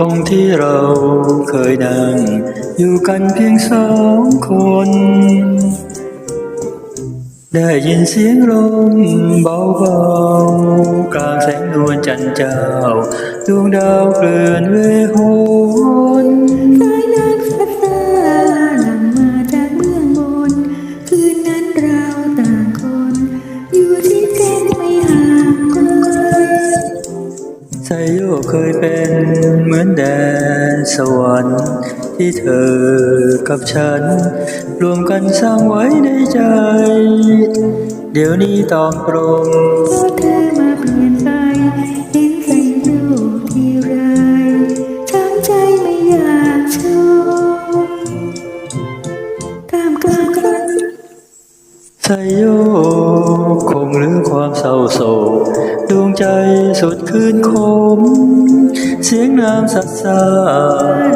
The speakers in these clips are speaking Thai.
ตรงที่เราเคยนั่งอยู่กันเพียงสองคน ได้ยินเสียงลมเบาๆกลางแสงนวลจันทร์เจ้าดวงดาวเกลื่อนเวห วเคยเป็นเหมือนแดนสวรรค์ที่เธอกับฉัน รวมกันสร้างไว้ในใจ เดี๋ยวนี้ตอบตรง สยโยคงเหลือความเศร้าโศกดวงใจสุดคืนคม เสียงน้ำสัดสาย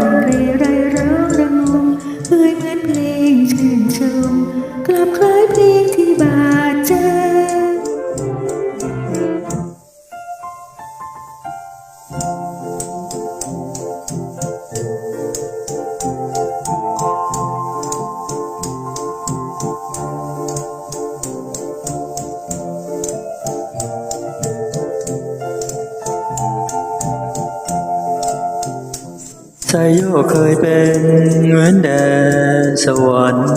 ไซโยเคยเป็นเหมือนแดนสวรรค์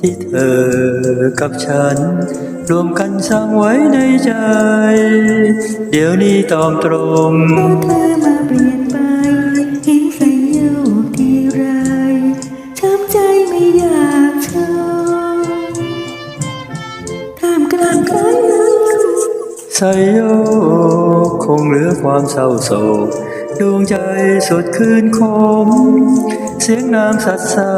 ที่เธอกับฉัน รวมกันสร้างไว้ในใจ เดี๋ยวนี้ตอมตรงเพราะเธอมาเปลี่ยน สยโยคงเหลือความเศร้าโศกดวงใจสดคืนคม เสียงน้ำสัดสา